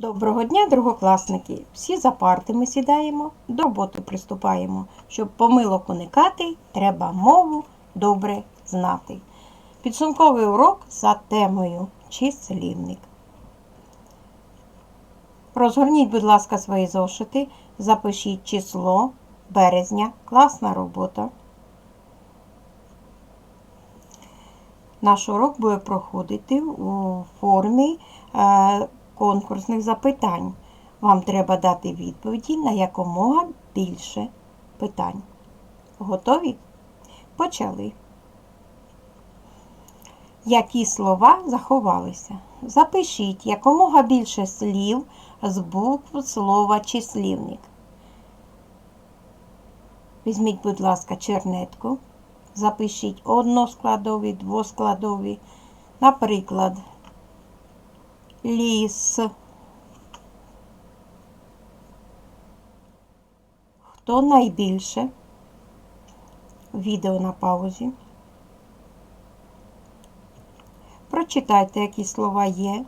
Доброго дня, другокласники! Всі за парти ми сідаємо, до роботи приступаємо. Щоб помилок уникати, треба мову добре знати. Підсумковий урок за темою числівник. Розгорніть, будь ласка, свої зошити, запишіть число березня, класна робота. Наш урок буде проходити у формі е, конкурсних запитань. Вам треба дати відповіді на якомога більше питань. Готові? Почали. Які слова заховалися? Запишіть якомога більше слів з букв слова числівник. Візьміть, будь ласка, чернетку. Запишіть односкладові, двоскладові. Наприклад, ліс. Хто найбільше? Відео на паузі. Прочитайте, які слова є.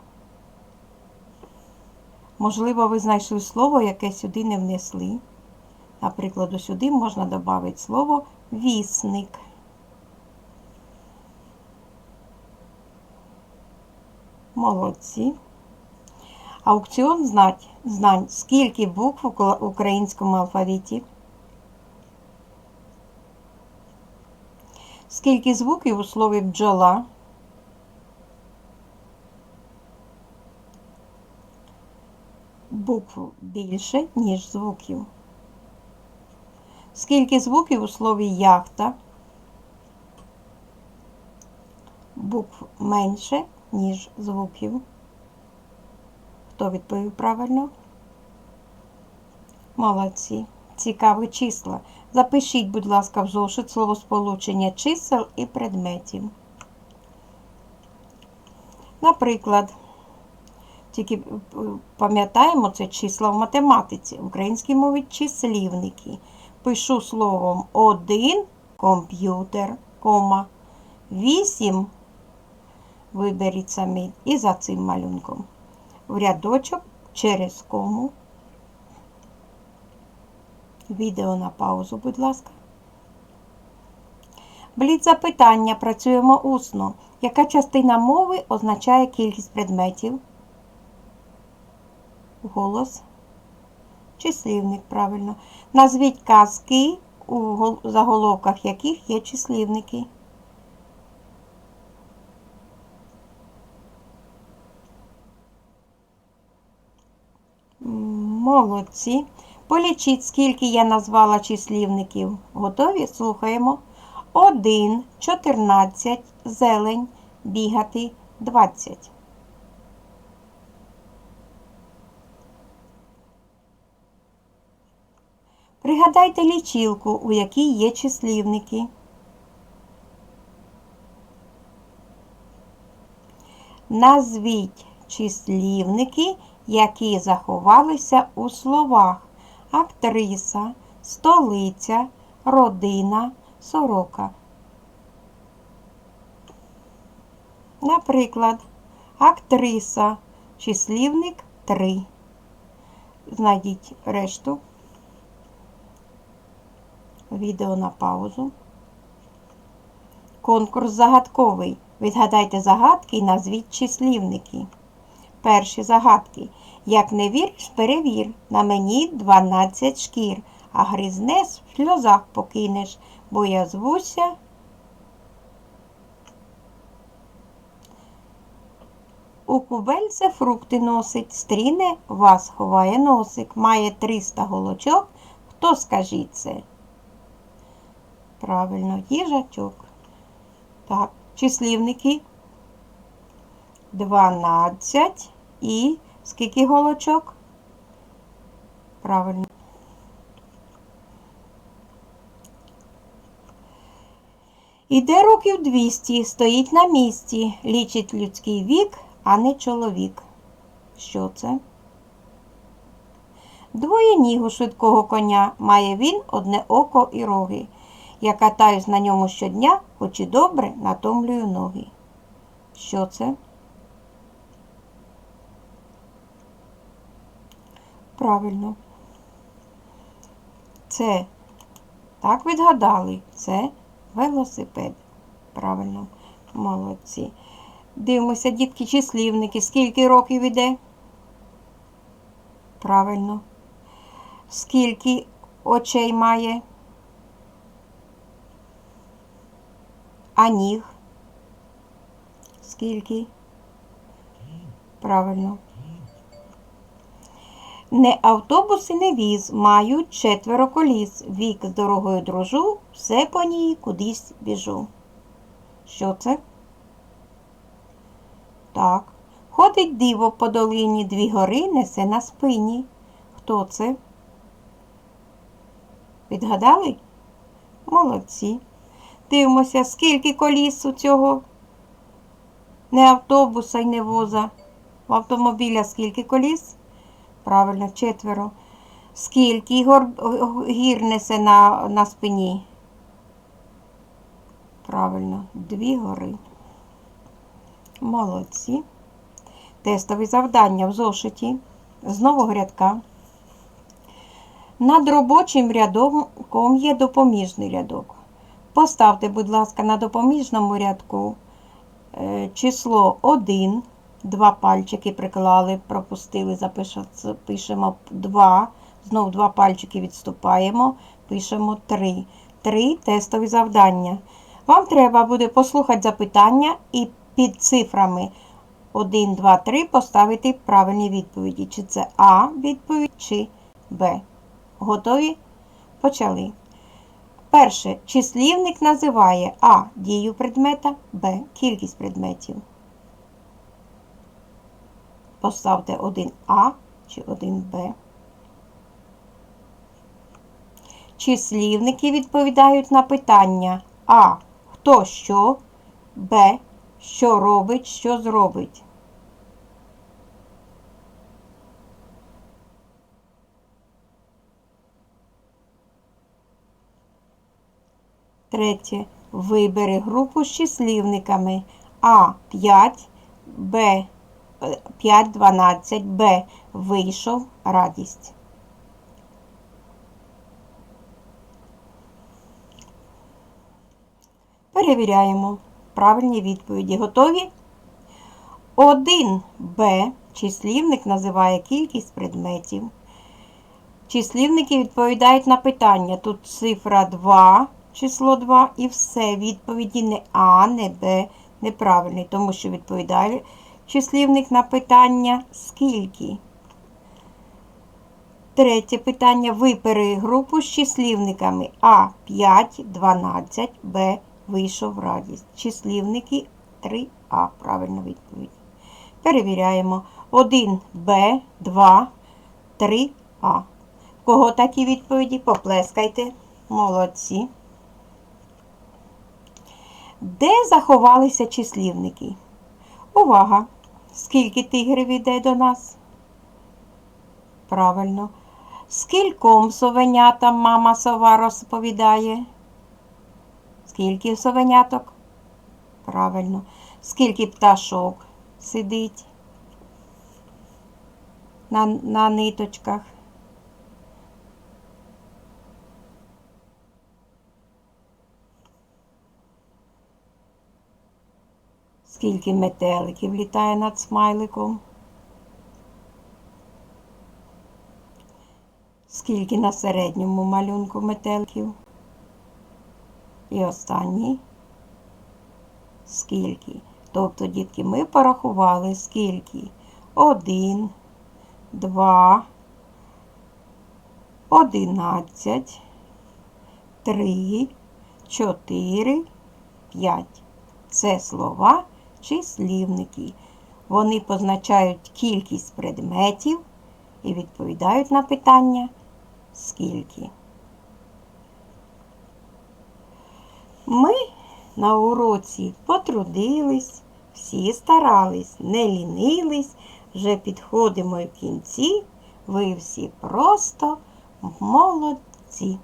Можливо, ви знайшли слово, яке сюди не внесли. Наприклад, сюди можна додати слово вісник. Молодці. Аукціон знать, знань. Скільки букв у українському алфавіті? Скільки звуків у слові бджола? Букв більше, ніж звуків. Скільки звуків у слові яхта? Букв менше, ніж звуків. Хто відповів правильно? Молодці. Цікаві числа. Запишіть, будь ласка, в зошит словосполучення чисел і предметів. Наприклад, тільки пам'ятаємо це числа в математиці. В українській мові числівники. Пишу словом 1 комп'ютер, кома, 8 виберіть самі і за цим малюнком. В рядочок через кому. Відео на паузу, будь ласка. Блід запитання. Працюємо усно. Яка частина мови означає кількість предметів? Голос. Числівник, правильно. Назвіть казки, у заголовках яких є числівники. Молодці. Полічіть, скільки я назвала числівників. Готові? Слухаємо. 1, 14, зелень, бігати, 20. Пригадайте лічилку, у якій є числівники. Назвіть числівники, які заховалися у словах актриса, столиця, родина, сорока. Наприклад, актриса, числівник 3. Знайдіть решту. Відео на паузу. Конкурс загадковий. Відгадайте загадки і назвіть числівники. Перші загадки. Як не віриш, перевір. На мені 12 шкір, а гризнес в сльозах покинеш, бо я звуся. У кубельце фрукти носить, стріне вас ховає носик, має 300 голочок. Хто скажіть це? Правильно, їжачок. Так, числівники. 12 і скільки голочок? Правильно. Іде років 200, стоїть на місці, лічить людський вік, а не чоловік. Що це? Двоє ніг у швидкого коня має він одне око і роги. Я катаюсь на ньому щодня, хоч і добре натомлюю ноги. Що це? Правильно. Це, так відгадали, це велосипед. Правильно, молодці. Дивимося, дітки, числівники. Скільки років іде? Правильно. Скільки очей має? А ніг? Скільки? Правильно. Не автобус і не віз, мають четверо коліс. Вік з дорогою дружу, все по ній кудись біжу. Що це? Так. Ходить диво по долині, дві гори несе на спині. Хто це? Відгадали? Молодці. Дивимося, скільки коліс у цього не автобуса й не воза. В автомобіля скільки коліс? Правильно, четверо. Скільки гор, гір несе на, на спині? Правильно, дві гори. Молодці. Тестові завдання в зошиті з нового рядка. Над робочим рядком є допоміжний рядок. Поставте, будь ласка, на допоміжному рядку е, число 1, два пальчики приклали, пропустили, запишемо, пишемо 2, знов два пальчики відступаємо, пишемо 3. 3 тестові завдання. Вам треба буде послухати запитання і під цифрами 1, 2, 3 поставити правильні відповіді. Чи це А відповідь, чи Б. Готові? Почали. Перше. Числівник називає А. Дію предмета, Б. Кількість предметів. Поставте 1А чи 1Б. Числівники відповідають на питання А. Хто що, Б. Що робить, що зробить. Третє. Вибери групу з числівниками А 5, Б 5, 12, Б. Вийшов радість. Перевіряємо правильні відповіді. Готові? 1Б. Числівник називає кількість предметів. Числівники відповідають на питання. Тут цифра 2, число 2 і все. Відповіді не А, не Б, неправильний, тому що відповідає числівник на питання скільки. Третє питання. Вибери групу з числівниками А 5, 12, Б. Вийшов радість. Числівники 3А. Правильна відповідь. Перевіряємо. 1Б, 2, 3А. Кого такі відповіді? Поплескайте. Молодці. Де заховалися числівники? Увага! Скільки тигрів іде до нас? Правильно. Скільком совенятам мама сова розповідає? Скільки совеняток? Правильно. Скільки пташок сидить на, на ниточках? Скільки метеликів літає над смайликом? Скільки на середньому малюнку метеликів? І останній. Скільки? Тобто, дітки, ми порахували скільки? Один, два, одинадцять, три, чотири, п'ять. Це слова числівники. Вони позначають кількість предметів і відповідають на питання скільки. Ми на уроці потрудились, всі старались, не лінились, вже підходимо в кінці. Ви всі просто молодці.